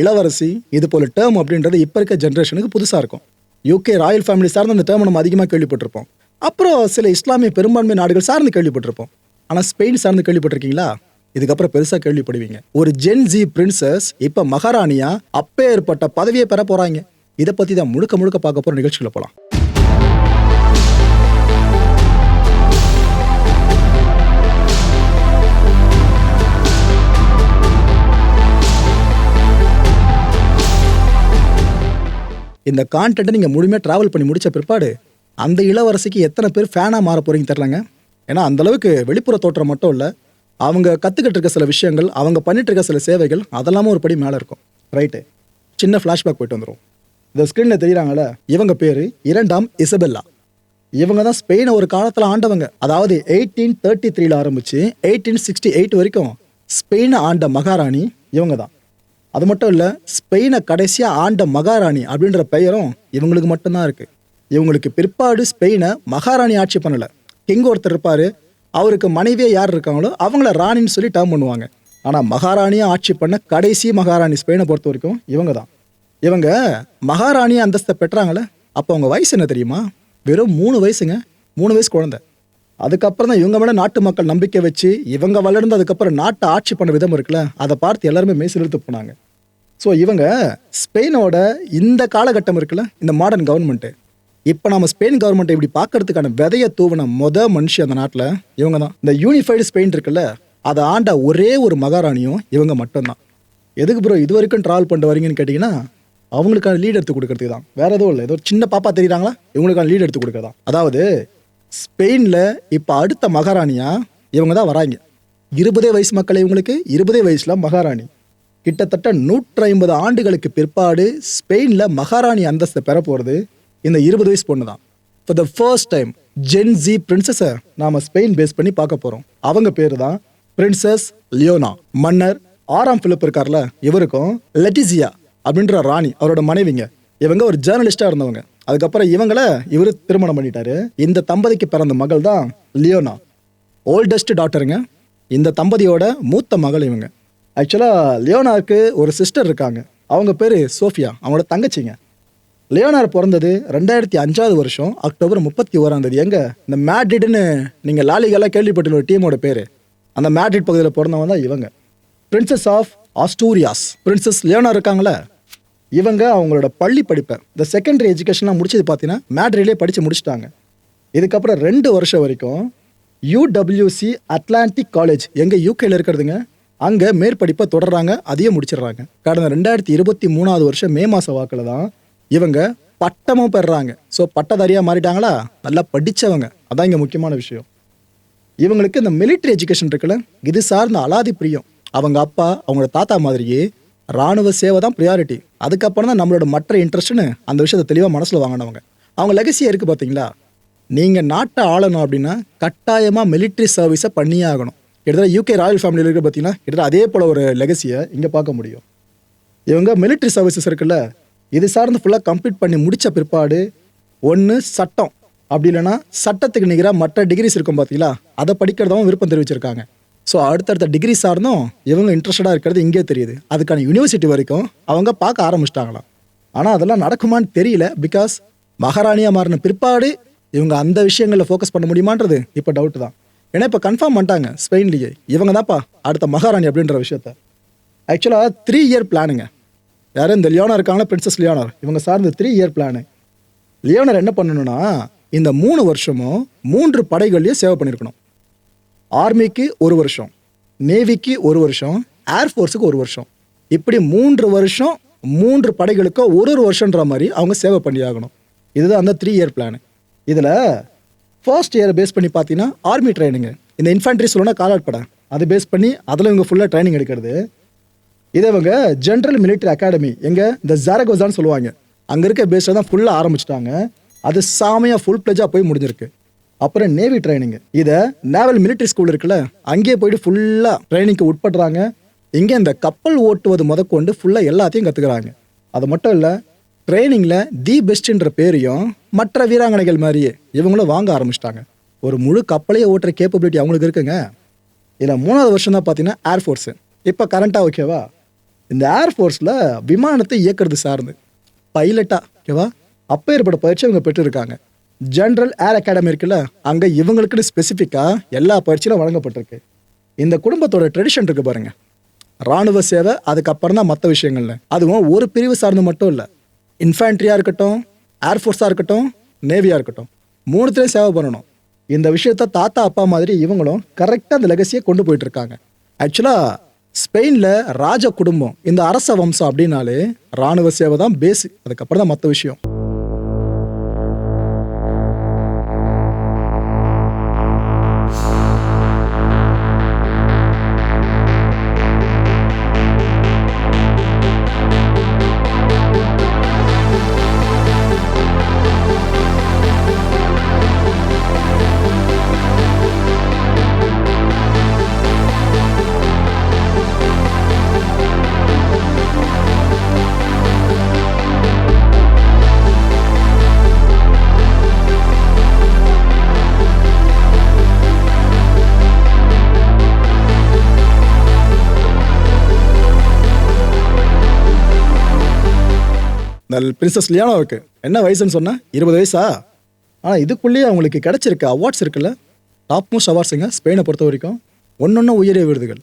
இளவரசி இது போல டேர்ம் அப்படின்றது இப்போ இருக்க ஜென்ரேஷனுக்கு புதுசாக இருக்கும். யூகே ராயல் ஃபேமிலி சார்ந்த அந்த டேர்ம் நம்ம அதிகமாக கேள்விப்பட்டிருப்போம். அப்புறம் சில இஸ்லாமிய பெரும்பான்மை நாடுகள் சார்ந்து கேள்விப்பட்டிருப்போம். ஆனால் ஸ்பெயின் சார்ந்து கேள்விப்பட்டிருக்கீங்களா? இதுக்கப்புறம் பெருசாக கேள்விப்படுவீங்க. ஒரு ஜென் ஜி பிரின்சஸ் இப்போ மகாராணியா அப்பே ஏற்பட்ட பதவியை பெற போறாங்க. இதை பற்றி தான் முழுக்க முழுக்க பார்க்க போகிற நிகழ்ச்சிகளை போகலாம் இந்த கான்டென்ட்டை நீங்கள் முழுமையாக ட்ராவல் பண்ணி முடித்த பிற்பாடு அந்த இளவரசிக்கு எத்தனை பேர் ஃபேனாக மாற போகிறீங்க தெரிலங்க ஏன்னா அந்த அளவுக்கு வெளிப்புற தோற்றம் மட்டும் இல்லை அவங்க கற்றுக்கிட்டு இருக்க சில விஷயங்கள் அவங்க பண்ணிட்டு இருக்க சில சேவைகள் அதெல்லாமும் ஒரு படி மேலே இருக்கும். ரைட்டு சின்ன ஃப்ளாஷ்பேக் போயிட்டு வந்துடும் இந்த ஸ்க்ரீனில் தெரியுறாங்கள இவங்க பேர் இரண்டாம் இசபெல்லா. இவங்க தான் ஸ்பெயினை ஒரு காலத்தில் ஆண்டவங்க. அதாவது எயிட்டீன் தேர்ட்டி த்ரீல ஆரம்பித்து எயிட்டீன் சிக்ஸ்டி எயிட் வரைக்கும் ஸ்பெயினை ஆண்ட மகாராணி இவங்க தான். அது மட்டும் இல்லை ஸ்பெயினை கடைசியாக ஆண்ட மகாராணி அப்படின்ற பெயரும் இவங்களுக்கு மட்டும்தான் இருக்குது இவங்களுக்கு பிற்பாடு ஸ்பெயினை மகாராணி ஆட்சி பண்ணலை. கிங் ஒருத்தர் இருப்பார் அவருக்கு மனைவியே யார் இருக்காங்களோ அவங்கள ராணின்னு சொல்லி டேர்ம் பண்ணுவாங்க. ஆனால் மகாராணியை ஆட்சி பண்ண கடைசி மகாராணி ஸ்பெயினை பொறுத்த வரைக்கும் இவங்க தான் இவங்க மகாராணியை அந்தஸ்தை பெற்றாங்களே அப்போ அவங்க வயசு என்ன தெரியுமா? வெறும் மூணு வயசுங்க மூணு வயசு குழந்தை. அதுக்கப்புறம் தான் இவங்க மேலே நாட்டு மக்கள் நம்பிக்கை வச்சு இவங்க வளர்ந்து அதுக்கப்புறம் நாட்டை ஆட்சி பண்ண விதம் இருக்குல்ல அதை பார்த்து எல்லாருமே மெய்சிலிருத்து போனாங்க. ஸோ இவங்க ஸ்பெயினோட இந்த காலகட்டம் இருக்குல்ல இந்த மாடர்ன் கவர்மெண்ட்டு இப்போ நம்ம ஸ்பெயின் கவர்மெண்ட்டை இப்படி பார்க்கறதுக்கான விதையை தூவின மொத மனுஷன் அந்த நாட்டில் இவங்க தான். இந்த யூனிஃபைடு ஸ்பெயின் இருக்குல்ல அதை ஆண்ட ஒரே ஒரு மகாராணியும் இவங்க மட்டும்தான். எதுக்கு ப்ரோ இது வரைக்கும் ட்ராவல் பண்ணிட்டு வரீங்கன்னு கேட்டிங்கன்னா அவங்களுக்கான லீட் எடுத்து கொடுக்கறதுக்கு தான். வேற எதுவும் இல்லை. ஏதோ சின்ன பாப்பா தெரியுறாங்களா? இவங்களுக்கான லீட் எடுத்து கொடுக்கறதா அதாவது ஸ்பெயினில் இப்போ அடுத்த மகாராணியாக இவங்க தான் வராங்க. இருபதே வயசு மக்கள் இவங்களுக்கு இருபதே வயசில் மகாராணி. கிட்டத்தட்ட நூற்றி ஐம்பது ஆண்டுகளுக்கு பிற்பாடு ஸ்பெயினில் மகாராணி அந்தஸ்தை பெற போகிறது இந்த இருபது வயசு பொண்ணு தான் for the first time Gen Z பிரின்சஸை நாம் ஸ்பெயின் பேஸ் பண்ணி பார்க்க போகிறோம் அவங்க பேர் தான் பிரின்சஸ் லியோனா மன்னர் ஆறாம் பிலிப் இருக்கார்ல இவருக்கும் லெட்டிசியா அப்படின்ற ராணி அவரோட மனைவிங்க. இவங்க ஒரு ஜேர்னலிஸ்டாக இருந்தவங்க. அதுக்கப்புறம் இவங்கள இவர் திருமணம் பண்ணிட்டாரு. இந்த தம்பதிக்கு பிறந்த மகள் தான் லியோனா ஓல்டஸ்ட் டாட்டருங்க இந்த தம்பதியோட மூத்த மகள் இவங்க. ஆக்சுவலாக லியோனாருக்கு ஒரு சிஸ்டர் இருக்காங்க. அவங்க பேர் சோஃபியா அவங்களோட தங்கச்சிங்க. லியோனார் பிறந்தது ரெண்டாயிரத்தி அஞ்சாவது வருஷம் அக்டோபர் முப்பத்தி ஓராம் தேதி. எங்க? இந்த மேட்ரிட்னு நீங்கள் லாலிகெல்லாம் கேள்விப்பட்டுள்ள ஒரு டீமோட பேர். அந்த மேட்ரிட் பகுதியில் பிறந்தவங்க தான் இவங்க. Princess of Asturias princess Leonor இருக்காங்களே இவங்க அவங்களோட பள்ளி படிப்பை இந்த செகண்டரி எஜுகேஷன்லாம் முடிச்சது பார்த்தீங்கன்னா மேட்ரிலே படித்து முடிச்சிட்டாங்க. இதுக்கப்புறம் ரெண்டு வருஷம் வரைக்கும் யூடபிள்யூசி அட்லாண்டிக் காலேஜ் எங்கே யூகேயில் இருக்கிறதுங்க? அங்கே மேற்படிப்பை தொடர்றாங்க அதையே முடிச்சிடுறாங்க. கடந்த ரெண்டாயிரத்தி இருபத்தி மூணாவது வருஷம் மே மாத வாக்கில் தான் இவங்க பட்டமும் பெறுறாங்க. ஸோ பட்டதாரியாக மாறிட்டாங்களா? நல்லா படித்தவங்க அதான் இங்கே முக்கியமான விஷயம். இவங்களுக்கு இந்த மிலிட்ரி எஜுகேஷன் இருக்குல்ல இது சார்ந்த அலாதி பிரியம். அவங்க அப்பா அவங்களோட தாத்தா மாதிரியே ராணுவ சேவை தான் ப்ரியாரிட்டி அதுக்கப்புறம் தான் நம்மளோட மற்ற இன்ட்ரெஸ்ட்னு அந்த விஷயத்தை தெளிவாக மனசில் வாங்கினவங்க. அவங்க லெகசியாக இருக்குது பார்த்தீங்களா நீங்கள் நாட்டை ஆளணும் அப்படின்னா கட்டாயமாக மிலிட்ரி சர்வீஸை பண்ணியே ஆகணும். கிட்டத்தட்ட யூகே ராயல் ஃபேமிலியில் இருக்க பார்த்தீங்கன்னா கிட்டத்தட்ட அதே போல் ஒரு லெகசியை இங்கே பார்க்க முடியும். இவங்க மிலிட்ரி சர்வீசஸ் இருக்குல்ல இது சார்ந்து ஃபுல்லாக கம்ப்ளீட் பண்ணி முடித்த பிற்பாடு ஒன்று சட்டம். அப்படி இல்லைன்னா சட்டத்துக்கு நிகராக மற்ற டிகிரிஸ் இருக்கும் பார்த்தீங்களா அதை படிக்கிறதாவும் விருப்பம் தெரிவிச்சிருக்காங்க. ஸோ அடுத்தடுத்த டிகிரி சார்ந்தும் இவங்க இன்ட்ரெஸ்டடாக இருக்கிறது இங்கே தெரியுது. அதுக்கான யூனிவர்சிட்டி வரைக்கும் அவங்க பார்க்க ஆரம்பிச்சிட்டாங்களாம். ஆனால் அதெல்லாம் நடக்குமான்னு தெரியல பிகாஸ் மகாராணியாக மாறின பிற்பாடு இவங்க அந்த விஷயங்களில் ஃபோக்கஸ் பண்ண முடியுமான்றது இப்போ டவுட் தான். ஏன்னா இப்போ கன்ஃபார்ம் பண்ணிட்டாங்க ஸ்பெயின்லேயே. இவங்க தான்ப்பா அடுத்த மகாராணி அப்படின்ற விஷயத்த. ஆக்சுவலாக த்ரீ இயர் பிளானுங்க யாரும் இந்த லியோனா இருக்காங்களா? Princess Leonor. இவங்க சார்ந்த த்ரீ இயர் பிளானு லியோனர் என்ன பண்ணணும்னா இந்த மூணு வருஷமும் மூன்று படைகள்லேயும் சேவை பண்ணியிருக்கணும் ஆர்மிக்கு ஒரு வருஷம் நேவிக்கு ஒரு வருஷம் ஏர்ஃபோர்ஸுக்கு ஒரு வருஷம். இப்படி மூன்று வருஷம் மூன்று படைகளுக்கு ஒரு ஒரு வருஷன்ற மாதிரி அவங்க சேவை பண்ணி ஆகணும். இதுதான் அந்த த்ரீ இயர் பிளான் இதில் ஃபர்ஸ்ட் இயரை பேஸ் பண்ணி பார்த்தீங்கன்னா ஆர்மி ட்ரைனிங்கு இந்த இன்ஃபேண்ட்ரி சொல்லணும்னா காலாட்படை அதை பேஸ் பண்ணி அதில் இவங்க ஃபுல்லாக ட்ரைனிங் எடுக்கிறது. இதே இவங்க ஜென்ரல் மிலிட்டரி அகாடமி எங்கே இந்த ஜாரகோசான்னு சொல்லுவாங்க. அங்கே இருக்க பேஸில் தான் ஃபுல்லாக ஆரம்பிச்சிட்டாங்க. அது சாமையாக ஃபுல் பிளஜாக போய் முடிஞ்சிருக்கு. அப்புறம் நேவி ட்ரைனிங்கு இதை நேவல் மிலிட்டரி ஸ்கூல் இருக்குல்ல அங்கேயே போயிட்டு ஃபுல்லாக ட்ரைனிங்க்கு உட்படுறாங்க. இங்கே இந்த கப்பல் ஓட்டுவது முதற்கொண்டு ஃபுல்லாக எல்லாத்தையும் கற்றுக்குறாங்க அது மட்டும் இல்லை ட்ரைனிங்கில் தி பெஸ்ட்ன்ற பேரையும் மற்ற வீராங்கனைகள் மாதிரியே இவங்களும் வாங்க ஆரம்பிச்சிட்டாங்க. ஒரு முழு கப்பலையே ஓட்டுற கேப்பபிலிட்டி அவங்களுக்கு இருக்குங்க. இதில் மூணாவது வருஷம் தான் பார்த்தீங்கன்னா ஏர்ஃபோர்ஸு இப்போ கரண்ட்டாக ஓகேவா இந்த ஏர்ஃபோர்ஸில் விமானத்தை இயக்குறது சார்ந்து. பைலட்டாக ஓகேவா அப்பேற்பட்ட பயிற்சி இவங்க பெற்றிருக்காங்க. ஜென்ரல் ஏர் அகாடமி இருக்குல்ல அங்கே இவங்களுக்குன்னு ஸ்பெசிஃபிக்காக எல்லா பயிற்சியும் வழங்கப்பட்டிருக்கு. இந்த குடும்பத்தோட ட்ரெடிஷன் இருக்குது பாருங்கள் ராணுவ சேவை அதுக்கப்புறம் தான் மற்ற விஷயங்கள்ல. அதுவும் ஒரு பிரிவு சார்ந்து மட்டும் இல்லை. இன்ஃபேண்ட்ரியாக இருக்கட்டும் ஏர்ஃபோர்ஸாக இருக்கட்டும் நேவியாக இருக்கட்டும் மூணுத்துலேயும் சேவை பண்ணணும். இந்த விஷயத்த தாத்தா அப்பா மாதிரி இவங்களும் கரெக்டாக அந்த லெகசியை கொண்டு போயிட்டு இருக்காங்க ஆக்சுவலாக ஸ்பெயினில் ராஜ குடும்பம் இந்த அரச வம்சம் அப்படின்னாலே ராணுவ சேவை தான் பேஸு அதுக்கப்புறம் தான் மற்ற விஷயம். இந்த பிரின்சஸ் லியானோவுக்கு என்ன வயசுன்னு சொன்னா இருபது வயசா? ஆனால் இதுக்குள்ளேயே அவங்களுக்கு கிடைச்சிருக்க அவார்ட்ஸ் இருக்குல்ல டாப் மோஸ்ட் அவார்ட்ஸுங்க ஸ்பெயினை பொறுத்த வரைக்கும் ஒன்னொன்று உயரிய விருதுகள்.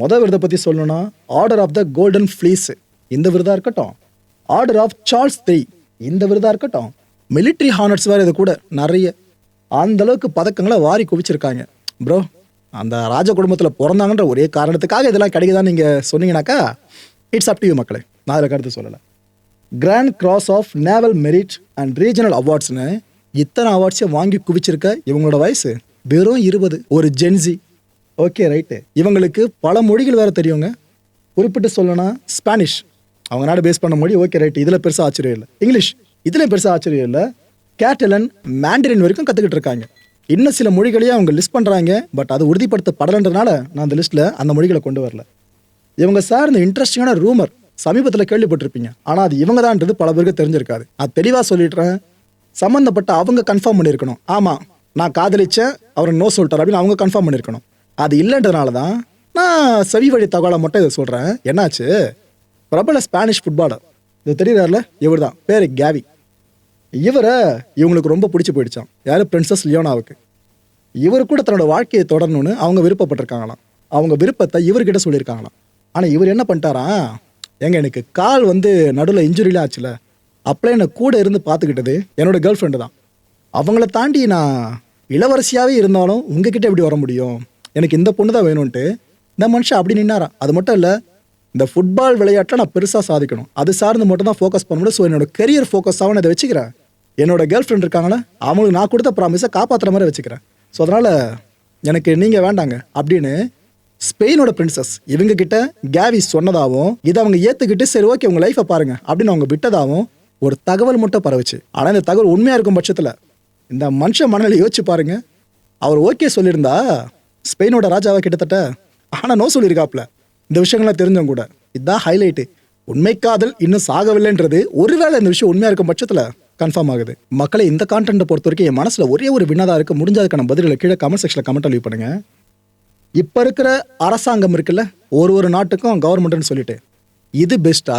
மொதல் விருதை பற்றி சொல்லணும்னா Order of the Golden Fleece இந்த விருதாக இருக்கட்டும். ஆர்டர் ஆஃப் சார்ல்ஸ் த்ரீ இந்த விருதாக இருக்கட்டும். மிலிட்ரி ஹானர்ஸ் வேறு இது கூட நிறைய. அந்த அளவுக்கு பதக்கங்களை வாரி குவிச்சிருக்காங்க. ப்ரோ அந்த ராஜ குடும்பத்தில் பிறந்தாங்கன்ற ஒரே காரணத்துக்காக இதெல்லாம் கிடைக்குதான்னு நீங்கள் சொன்னீங்கன்னாக்கா இட்ஸ் அப் டு யூ மக்களே. நான் அதில் கருத்து சொல்லலை. Grand Cross of Naval Merit and regional அவார்ட்ஸ்னு இத்தனை அவார்ட்ஸையும் வாங்கி குவிச்சிருக்க இவங்களோட வயசு? வெறும் இருபது. ஒரு ஜென்சி ஓகே ரைட்டு இவங்களுக்கு பல மொழிகள் வேறு தெரியுங்க. குறிப்பிட்டு சொல்லணும்னா ஸ்பானிஷ் அவங்க நாடு பேஸ் பண்ண மொழி. ஓகே ரைட்டு இதில் பெருசாக ஆச்சரியம் இல்லை. இங்கிலீஷ் இதில் பெருசாக ஆச்சரியம் இல்லை. கேட்டலன் மேண்டரின் வரைக்கும் கற்றுக்கிட்டு இருக்காங்க. இன்னும் சில மொழிகளையும் அவங்க லிஸ்ட் பண்ணுறாங்க பட் அது உறுதிப்படுத்தப்படலைன்றனால நான் அந்த லிஸ்ட்டில் அந்த மொழிகளை கொண்டு வரல. இவங்க சார் இந்த இன்ட்ரெஸ்டிங்கான ரூமர் சமீபத்தில் கேள்விப்பட்டிருப்பீங்க. ஆனால் அது இவங்க தான்ன்றது பல பேருக்கு தெரிஞ்சிருக்காது. நான் தெளிவாக சொல்லிடுறேன். சம்மந்தப்பட்ட அவங்க கன்ஃபார்ம் பண்ணியிருக்கணும். ஆமாம் நான் காதலிச்சேன் அவர் நோ சொல்லிட்டார் அப்படின்னு அவங்க கன்ஃபார்ம் பண்ணியிருக்கணும். அது இல்லைன்றதுனால தான் நான் செவி வழி தகவலை மட்டும் இதை சொல்கிறேன் என்னாச்சு? பிரபல ஸ்பானிஷ் ஃபுட்பாலர் இது தெரியுறாருல? இவர் தான் பேர் கேவி இவரை இவங்களுக்கு ரொம்ப பிடிச்சி போயிடுச்சான் யார்? பிரின்சஸ் லியோனாவுக்கு. இவர் கூட தன்னோட வாழ்க்கையை தொடரணும்னு அவங்க விருப்பப்பட்டிருக்காங்களாம். அவங்க விருப்பத்தை இவர்கிட்ட சொல்லியிருக்காங்களாம். ஆனால் இவர் என்ன பண்ணிட்டாரா? ஏங்க எனக்கு கால் வந்து நடுவில் இன்ஜுரிலாம் ஆச்சுல. அப்போலாம் என்னை கூட இருந்து பார்த்துக்கிட்டது என்னோட கேர்ள் ஃப்ரெண்டு தான். அவங்கள தாண்டி நான் இளவரசியாகவே இருந்தாலும் உங்ககிட்ட எப்படி வர முடியும்? எனக்கு இந்த பொண்ணு தான் வேணும்ன்ட்டு இந்த மனுஷன் அப்படி நின்னாராம். அது மட்டும் இல்லை இந்த ஃபுட்பால் விளையாட்டில் நான் பெருசாக சாதிக்கணும். அது சார்ந்து மட்டும் தான் ஃபோக்கஸ் பண்ண முடியும். ஸோ என்னோட கெரியர் ஃபோக்கஸாகவும் நான் இதை வச்சுக்கிறேன். என்னோட கேர்ள் ஃப்ரெண்ட் இருக்காங்களே அவங்களுக்கு நான் கொடுத்த ப்ராமிஸை காப்பாற்றுற மாதிரி வச்சுக்கிறேன். ஸோ அதனால் எனக்கு நீங்கள் வேண்டாங்க அப்படின்னு ஸ்பெயினோட பிரின்சஸ் இவங்க கிட்ட கேவி சொன்னதாகவும் இதை அவங்க ஏற்றுக்கிட்டு சரி ஓகே உங்கள் லைஃப்பை பாருங்க அப்படின்னு அவங்க விட்டதாகவும் ஒரு தகவல் மட்டும் பரவுச்சு. ஆனால் இந்த தகவல் உண்மையாக இருக்கும் பட்சத்தில் இந்த மனுஷன் மனநிலை யோசிச்சு பாருங்க. அவர் ஓகே சொல்லியிருந்தா ஸ்பெயினோட ராஜாவை கிட்டத்தட்ட ஆனால் நோ சொல்லியிருக்காப்ல இந்த விஷயங்கள்லாம் தெரிஞ்சவங்க கூட. இதுதான் ஹைலைட்டு உண்மை காதல் இன்னும் சாகவில்லைன்றது ஒருவேளை இந்த விஷயம் உண்மையாக இருக்கும் பட்சத்தில் கன்ஃபார்ம் ஆகுது. மக்களை இந்த கான்டென்ட்டை பொறுத்த வரைக்கும் என் மனசில் ஒரே ஒரு வினதாக இருக்கு. முடிஞ்சதுக்கான பதில்களை கீழே கமெண்ட் செக்ஷனில் கமெண்ட் லீவ் பண்ணுங்க. இப்போ இருக்கிற அரசாங்கம் இருக்குல்ல ஒரு ஒரு நாட்டுக்கும் கவர்மெண்ட்னு சொல்லிட்டு இது பெஸ்ட்டா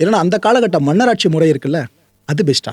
இல்லைன்னா அந்த காலகட்ட மன்னராட்சி முறை இருக்குல்ல அது பெஸ்ட்டா